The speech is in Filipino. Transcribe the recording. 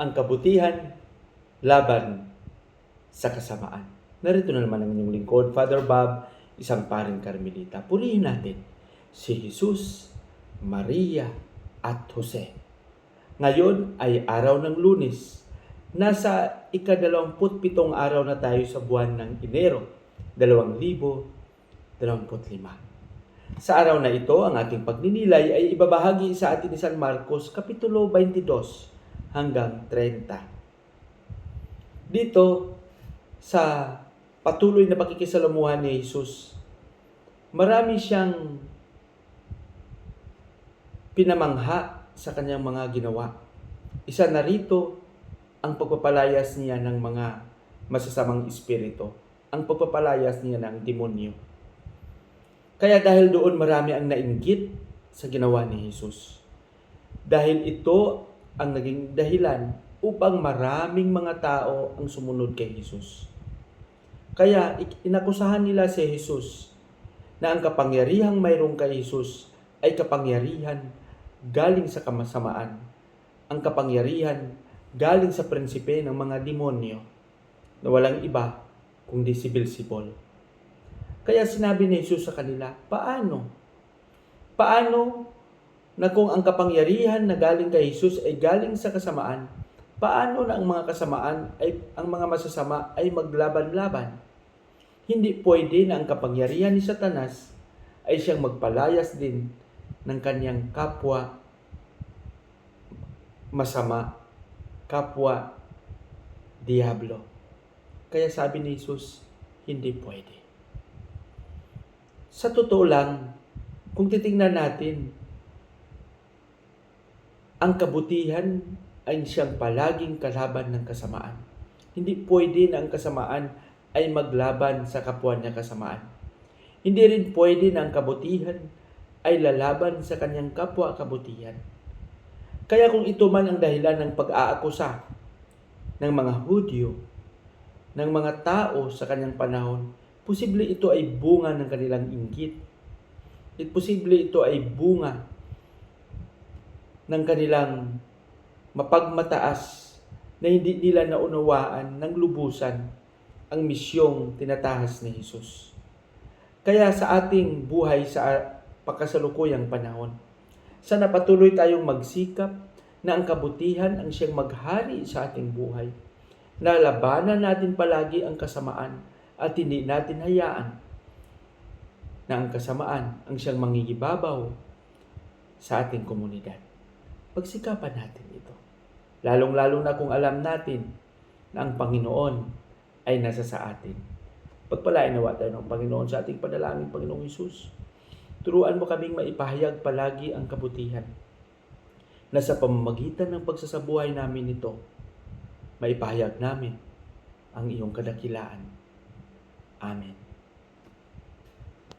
ang kabutihan laban sa kasamaan. Narito na naman ang inyong lingkod, Father Bob, isang paring Carmelita. Purihin natin si Jesus, Maria, at Jose. Ngayon ay araw ng lunes. Nasa ikadalawamput pitong araw na tayo sa buwan ng Enero, 2025. Sa araw na ito, ang ating pagninilay ay ibabahagi sa atin ni San Marcos, Kapitulo 22 hanggang 30. Dito, sa patuloy na pakikisalamuhan ni Jesus, marami siyang pinamangha sa kanyang mga ginawa. Isa na rito ang pagpapalayas niya ng mga masasamang espiritu, ang pagpapalayas niya ng demonyo. Kaya dahil doon marami ang nainggit sa ginawa ni Jesus. Dahil ito ang naging dahilan upang maraming mga tao ang sumunod kay Jesus. Kaya inakusahan nila si Jesus na ang kapangyarihang mayroong kay Jesus ay kapangyarihan galing sa kamasamaan. Ang kapangyarihan galing sa prinsipe ng mga demonyo na walang iba kundi si Beelzebul. Kaya sinabi ni Jesus sa kanila, paano? Paano na kung ang kapangyarihan na galing kay Jesus ay galing sa kasamaan, paano na ang mga kasamaan ay ang mga masasama ay maglaban-laban? Hindi pwede na ang kapangyarihan ni Satanas ay siyang magpalayas din ng kanyang kapwa masama, kapwa diablo. Kaya sabi ni Jesus, hindi pwede. Sa totoo lang, kung titingnan natin, ang kabutihan ay siyang palaging kalaban ng kasamaan. Hindi pwede na ang kasamaan ay maglaban sa kapwa niya kasamaan. Hindi rin pwede na ang kabutihan ay lalaban sa kanyang kapwa kabutihan. Kaya kung ito man ang dahilan ng pag-aakusa ng mga Hudyo, ng mga tao sa kanyang panahon, posible ito ay bunga ng kanilang inggit. At posible ito ay bunga ng kanilang mapagmataas na hindi nila naunawaan ng lubusan ang misyong tinatahas ni Jesus. Kaya sa ating buhay sa pagkasalukuyang panahon, sana patuloy tayong magsikap na ang kabutihan ang siyang maghari sa ating buhay. Nalabanan natin palagi ang kasamaan at hindi natin hayaan na ang kasamaan ang siyang mangigibabaw sa ating komunidad. Pagsikapan natin ito. Lalong-lalo na kung alam natin na ang Panginoon ay nasa sa atin. Pagpalain nawa tayo ng Panginoon sa ating padalangin, Panginoong Isus. Turuan mo kaming maipahayag palagi ang kabutihan na sa pamamagitan ng pagsasabuhay namin ito, maipahayag namin ang iyong kadakilaan. Amen.